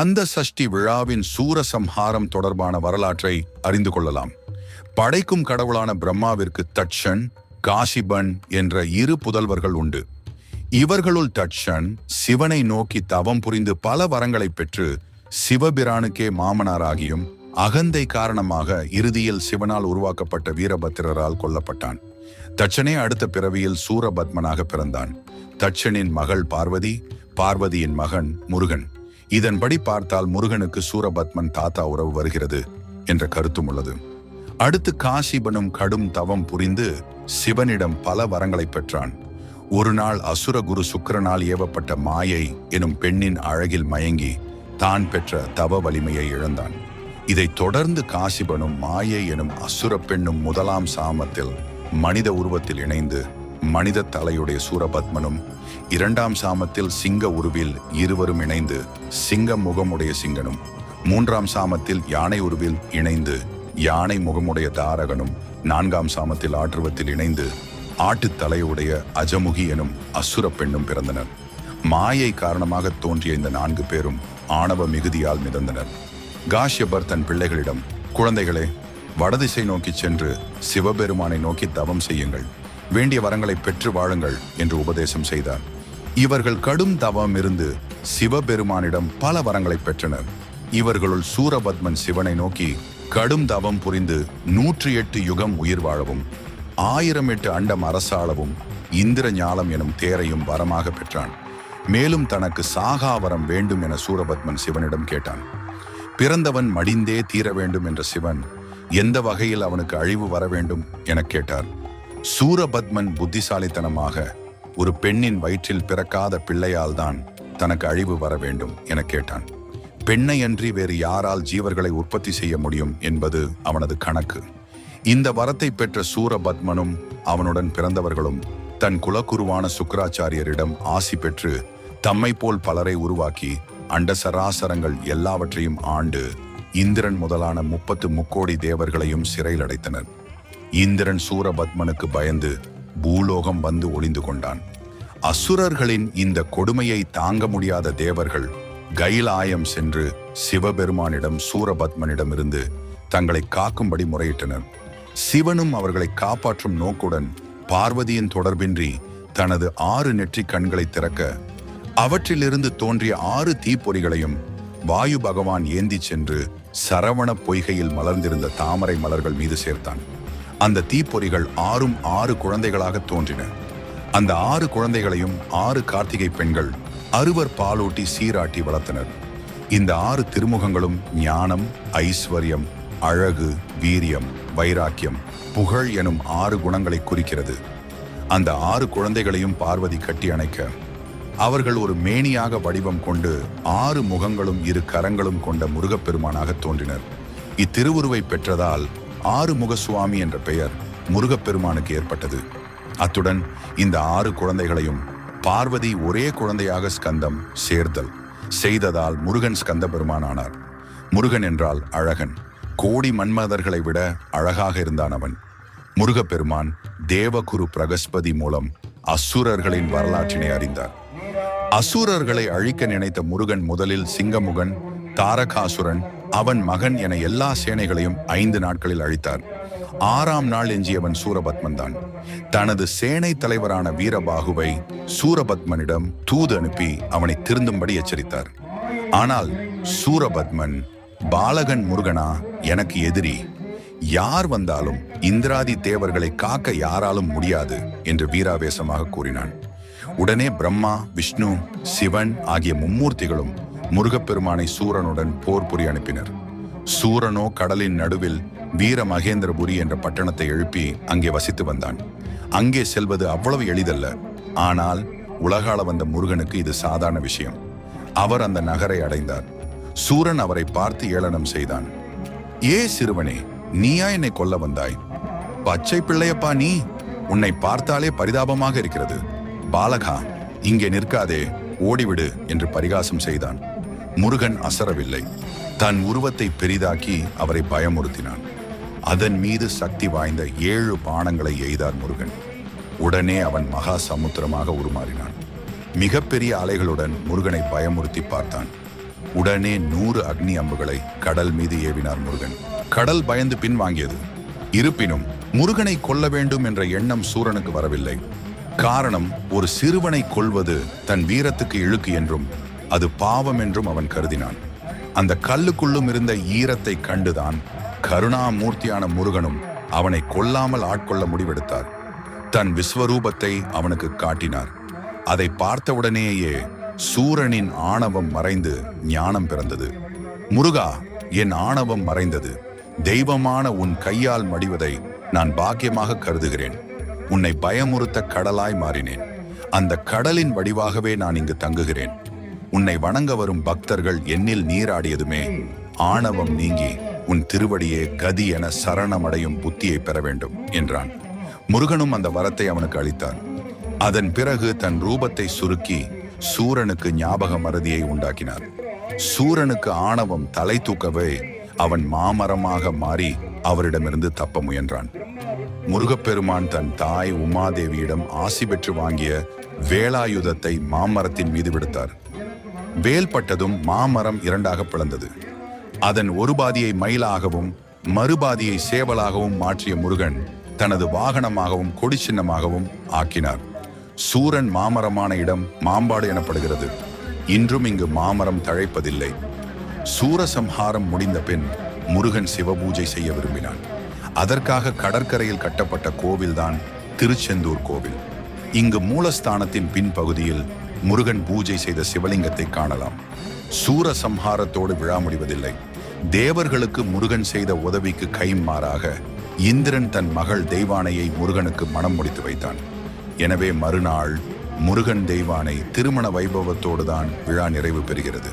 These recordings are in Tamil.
அந்த சஷ்டி விழாவின் சூரசம்ஹாரம் தொடர்பான வரலாற்றை அறிந்து கொள்ளலாம். படைக்கும் கடவுளான பிரம்மாவிற்கு தட்சன் காசிபன் என்ற இரு புதல்வர்கள் உண்டு. இவர்களுள் தட்சன் சிவனை நோக்கி தவம் புரிந்து பல வரங்களை பெற்று சிவபிரானுக்கே மாமனாராகியும் அகந்தை காரணமாக இறுதியில் சிவனால் உருவாக்கப்பட்ட வீரபத்திரரால் கொல்லப்பட்டான். தட்சனே அடுத்த பிறவியில் சூரபத்மனாக பிறந்தான். தட்சனின் மகள் பார்வதி பார்வதியின் மகன் முருகன். இதன்படி பார்த்தால் முருகனுக்கு சூரபத்மன் தாத்தா உறவு வருகிறது என்ற கருத்தும் உள்ளது. அடுத்து காசிபனும் கடும் தவம் புரிந்து சிவனிடம் பல வரங்களை பெற்றான். ஒரு நாள் அசுர குரு சுக்கிரனால் ஏவப்பட்ட மாயை எனும் பெண்ணின் அழகில் மயங்கி தான் பெற்ற தவ வலிமையை இழந்தான். இதைத் தொடர்ந்து காசிபனும் மாயை எனும் அசுர பெண்ணும் முதலாம் சாமத்தில் மனித உருவத்தில் இணைந்து மனித தலையுடைய சூரபத்மனும் இரண்டாம் சாமத்தில் சிங்க உருவில் இருவரும் இணைந்து சிங்க முகமுடைய சிங்கனும் மூன்றாம் சாமத்தில் யானை உருவில் இணைந்து யானை முகமுடைய தாரகனும் நான்காம் சாமத்தில் ஆற்றுவத்தில் இணைந்து ஆட்டுத் தலையுடைய அஜமுகி எனும் அசுர பெண்ணும் பிறந்தனர். மாயை காரணமாக தோன்றிய இந்த நான்கு பேரும் ஆணவ மிகுதியால் மிதந்தனர். காஷ்யபர் தன் பிள்ளைகளிடம் குழந்தைகளே வடதிசை நோக்கி சென்று சிவபெருமானை நோக்கி தவம் செய்யுங்கள். வேண்டிய வரங்களை பெற்று வாழுங்கள் என்று உபதேசம் செய்தார். இவர்கள் கடும் தவம் இருந்து சிவபெருமானிடம் பல வரங்களை பெற்றனர். இவர்களுள் சூரபத்மன் சிவனை நோக்கி கடும் தவம் புரிந்து நூற்றி எட்டு யுகம் உயிர் வாழவும் ஆயிரம் எட்டு அண்டம் அரசாளவும் இந்திர ஞாலம் எனும் தேரையும் வரமாக பெற்றான். மேலும் தனக்கு சாகாவரம் வேண்டும் என சூரபத்மன் சிவனிடம் கேட்டான். பிறந்தவன் மடிந்தே தீர வேண்டும் என்ற சிவன் எந்த வகையில் அவனுக்கு அழிவு வர வேண்டும் எனக் கேட்டார். சூரபத்மன் புத்திசாலித்தனமாக ஒரு பெண்ணின் வயிற்றில் பிறக்காத பிள்ளையால் தான் தனக்கு அழிவு வர வேண்டும் எனக் கேட்டான். பெண்ணை அன்றி வேறு யாரால் ஜீவர்களை உற்பத்தி செய்ய முடியும் என்பது அவனது கணக்கு. இந்த வரத்தை பெற்ற சூரபத்மனும் அவனுடன் பிறந்தவர்களும் தன் குலக்குருவான சுக்கராச்சாரியரிடம் ஆசி பெற்று தம்மை போல் பலரை உருவாக்கி அண்ட சராசரங்கள் எல்லாவற்றையும் ஆண்டு இந்திரன் முதலான முப்பத்து முக்கோடி தேவர்களையும் சிறையில் அடைத்தனர். இந்திரன் சூரபத்மனுக்கு பயந்து பூலோகம் வந்து ஒளிந்து கொண்டான். அசுரர்களின் இந்த கொடுமையை தாங்க முடியாத தேவர்கள் கைலாயம் சென்று சிவபெருமானிடம் சூரபத்மனிடமிருந்து தங்களை காக்கும்படி முறையிட்டனர். சிவனும் அவர்களை காப்பாற்றும் நோக்குடன் பார்வதியின் தொடர்பின்றி தனது ஆறு நெற்றிக் கண்களை திறக்க அவற்றிலிருந்து தோன்றிய ஆறு தீப்பொறிகளையும் வாயு பகவான் ஏந்தி சென்று சரவண பொய்கையில் மலர்ந்திருந்த தாமரை மலர்கள் மீது சேர்த்தான். அந்த தீப்பொறிகள் ஆறும் ஆறு குழந்தைகளாக தோன்றின. அந்த ஆறு குழந்தைகளையும் ஆறு கார்த்திகை பெண்கள் அறுவர் பாலூட்டி சீராட்டி வளர்த்தனர். இந்த ஆறு திருமுகங்களும் ஞானம் ஐஸ்வர்யம் அழகு வீரியம் வைராக்கியம் புகழ் எனும் ஆறு குணங்களை குறிக்கிறது. அந்த ஆறு குழந்தைகளையும் பார்வதி கட்டி அணைக்க அவர்கள் ஒரு மேனியாக வடிவம் கொண்டு ஆறு முகங்களும் இரு கரங்களும் கொண்ட முருகப்பெருமானாக தோன்றினர். இத்திருவுருவை பெற்றதால் ஆறுமுக சுவாமி என்ற பெயர் முருகப்பெருமானுக்கு ஏற்பட்டது. அத்துடன் இந்த ஆறு குழந்தைகளையும் பார்வதி ஒரே குழந்தையாக ஸ்கந்தம் சேர்தல் செய்ததால் முருகன் ஸ்கந்த பெருமானானார் முருகன் என்றால் அழகன். கோடி மன்மதர்களை விட அழகாக இருந்தான் அவன். முருகப்பெருமான் தேவகுரு பிரகஸ்பதி மூலம் அசுரர்களின் வரலாற்றினை அறிந்தார். அசுரர்களை அழிக்க நினைத்த முருகன் முதலில் சிங்கமுகன் தாரகாசுரன் அவன் மகன் என எல்லா சேனைகளையும் ஐந்து நாட்களில் அழித்தார் ஆறாம் நாள் எஞ்சியவன் சூரபத்மன் தான். தனது சேனை தலைவரான வீரபாகுவை சூரபத்மனிடம் தூது அனுப்பி அவனை திருந்தும்படி எச்சரித்தார். ஆனால் சூரபத்மன் பாலகன் முருகனா எனக்கு எதிரி. யார் வந்தாலும் இந்திராதி தேவர்களை காக்க யாராலும் முடியாது என்று வீராவேசமாக கூறினான். உடனே பிரம்மா விஷ்ணு சிவன் ஆகிய மும்மூர்த்திகளும் முருகப்பெருமானை சூரனுடன் போர் புரி அனுப்பினர். சூரனோ கடலின் நடுவில் வீர மகேந்திரபுரி என்ற பட்டணத்தை எழுப்பி அங்கே வசித்து வந்தான். அங்கே செல்வது அவ்வளவு எளிதல்ல. ஆனால் உலகால வந்த முருகனுக்கு இது சாதாரண விஷயம். அவர் அந்த நகரை அடைந்தார். சூரன் அவரை பார்த்து ஏளனம் செய்தான். ஏ சிறுவனே நீயா என்னை கொல்ல வந்தாய்? பச்சை பிள்ளையப்பா நீ! உன்னை பார்த்தாலே பரிதாபமாக இருக்கிறது. பாலகா இங்கே நிற்காதே ஓடிவிடு என்று பரிகாசம் செய்தான். முருகன் அசரவில்லை. தன் உருவத்தை பெரிதாக்கி அவரை பயமுறுத்தினான். அதன் மீது சக்தி வாய்ந்த ஏழு பானங்களை எய்தார் முருகன். உடனே அவன் மகா சமுத்திரமாக உருமாறினான். மிகப்பெரிய அலைகளுடன் முருகனை பயமுறுத்தி பார்த்தான். உடனே நூறு அக்னி அம்புகளை கடல் மீது ஏவினார் முருகன். கடல் பயந்து பின்வாங்கியது இருப்பினும் முருகனை கொல்ல வேண்டும் என்ற எண்ணம் சூரனுக்கு வரவில்லை. காரணம் ஒரு சிறுவனை கொல்வது தன் வீரத்துக்கு இழுக்கு என்றும் அது பாவம் என்றும் அவன் கருதினான். அந்த கல்லுக்குள்ளும் இருந்த ஈரத்தை கண்டுதான் கருணாமூர்த்தியான முருகனும் அவனை கொல்லாமல் ஆட்கொள்ள முடிவெடுத்தார். தன் விஸ்வரூபத்தை அவனுக்கு காட்டினார். அதை பார்த்தவுடனேயே சூரனின் ஆணவம் மறைந்து ஞானம் பிறந்தது. முருகா என் ஆணவம் மறைந்தது. தெய்வமான உன் கையால் மடிவதை நான் பாக்கியமாக கருதுகிறேன். உன்னை பயமுறுத்த கடலாய் மாறினேன். அந்த கடலின் வடிவாகவே நான் இங்கு தங்குகிறேன். உன்னை வணங்க வரும் பக்தர்கள் என்னில் நீராடியதுமே ஆணவம் நீங்கி உன் திருவடியே கதி என சரணமடையும் புத்தியை பெற வேண்டும் என்றான். முருகனும் அந்த வரத்தை அவனுக்கு அளித்தார் அதன் பிறகு தன் ரூபத்தை சுருக்கி சூரனுக்கு ஞாபக மறதியை உண்டாக்கினார். சூரனுக்கு ஆணவம் தலை தூக்கவே அவன் மாமரமாக மாறி அவரிடமிருந்து தப்ப முயன்றான். முருகப்பெருமான் தன் தாய் உமாதேவியிடம் ஆசி பெற்று வாங்கிய வேலாயுதத்தை மாமரத்தின் மீது விடுத்தார். வேல்பட்டதும் மாமரம் இரண்டாக பிளந்தது. அதன் ஒரு பாதியை மயிலாகவும் மறுபாதியை சேவலாகவும் மாற்றிய முருகன் தனது வாகனமாகவும் கொடி சின்னமாகவும் ஆக்கினார். சூரன் மாமரமான இடம் மாம்பாடு எனப்படுகிறது. இன்றும் இங்கு மாமரம் தழைப்பதில்லை. சூரசம்ஹாரம் முடிந்த பின் முருகன் சிவபூஜை செய்ய விரும்பினான். அதற்காக கடற்கரையில் கட்டப்பட்ட கோவில்தான் திருச்செந்தூர் கோவில். இங்கு மூலஸ்தானத்தின் பின்பகுதியில் முருகன் பூஜை செய்த சிவலிங்கத்தை காணலாம். சூரசம்ஹாரத்தோடு விழா முடிவதில்லை. தேவர்களுக்கு முருகன் செய்த உதவிக்கு கைமாறாக இந்திரன் தன் மகள் தெய்வானையை முருகனுக்கு மனம் முடித்து வைத்தான். எனவே மறுநாள் முருகன் தெய்வானை திருமண வைபவத்தோடு தான் விழா நிறைவு பெறுகிறது.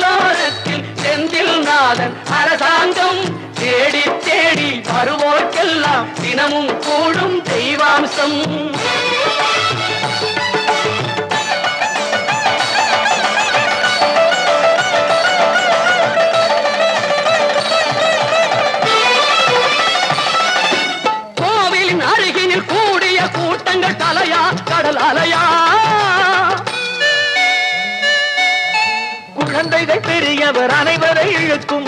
நாதன் அரசாங்கம் தேடி தேடி வருவோர்க்கெல்லாம் தினமும் கூடும் தெய்வாம்சம். கோவிலின் அருகினில் கூடிய கூட்டங்கள் தலையா கடல் அலையா? குழந்தைகள் பெரியவர் அனைவரை இழுக்கும்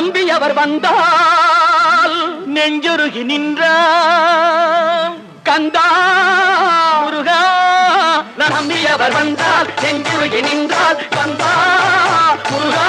நம்பி அவர் வந்தால் நெஞ்சொருகி நின்ற கந்தா முருகா நம்பி அவர் வந்தால் நெஞ்சொருகி நின்றால் கந்தா முருகா.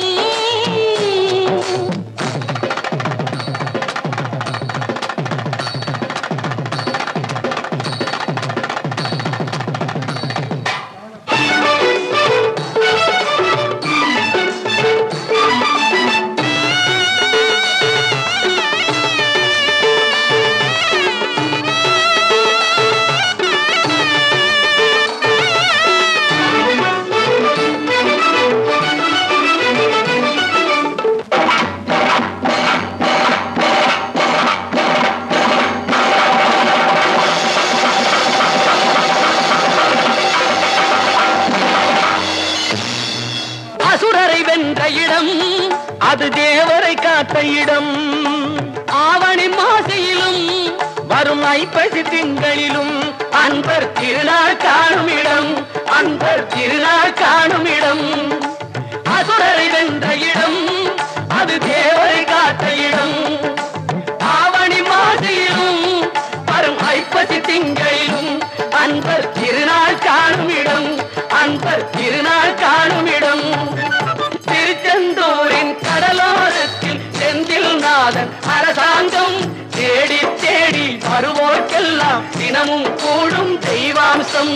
இடம். அசுரரை வென்ற இடம் அது தேவரை காத்த இடம். ஆவணி மாசையிலும் வரும் ஐப்பசி திங்களிலும் அன்பர் திருநாள் காணும் இடம் அன்பர் திருநாள் காணும் இடம். திருச்செந்தூரின் கடலோரத்தில் செந்தில் நாதன் அரசாங்கம் தேடி தேடி வருவோர்க்கெல்லாம் தினமும் கூடும் தெய்வாம்சம்.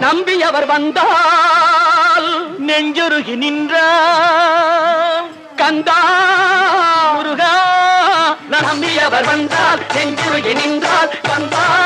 நம்பி அவர் வந்தால் நெஞ்சொருகி நின்ற கந்தா முருகா நம்பி அவர் வந்தால் நெஞ்சுருகி நின்றால் கந்தா.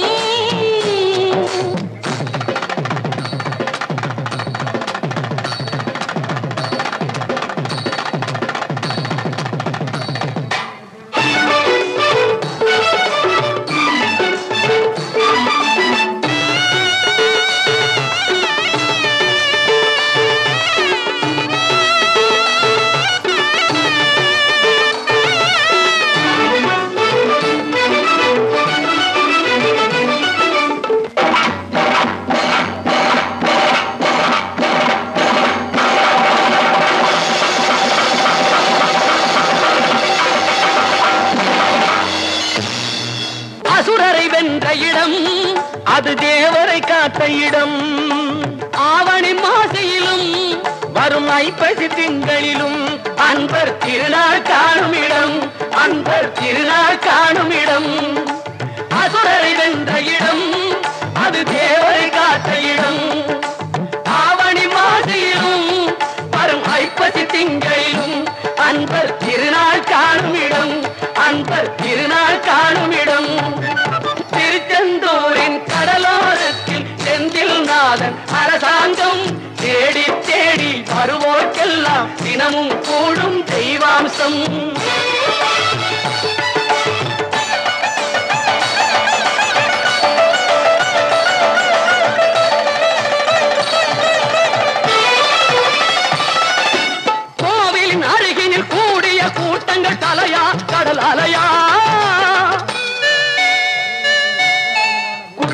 அன்பர் திருநாள் காணுமிடம். திருச்செந்தூரின் கடலோரத்தில் செந்தில் நாதன் அரசாங்கம் தேடி தேடி வருவோர்க்கெல்லாம் தினமும் கூடும் தெய்வாம்சம்.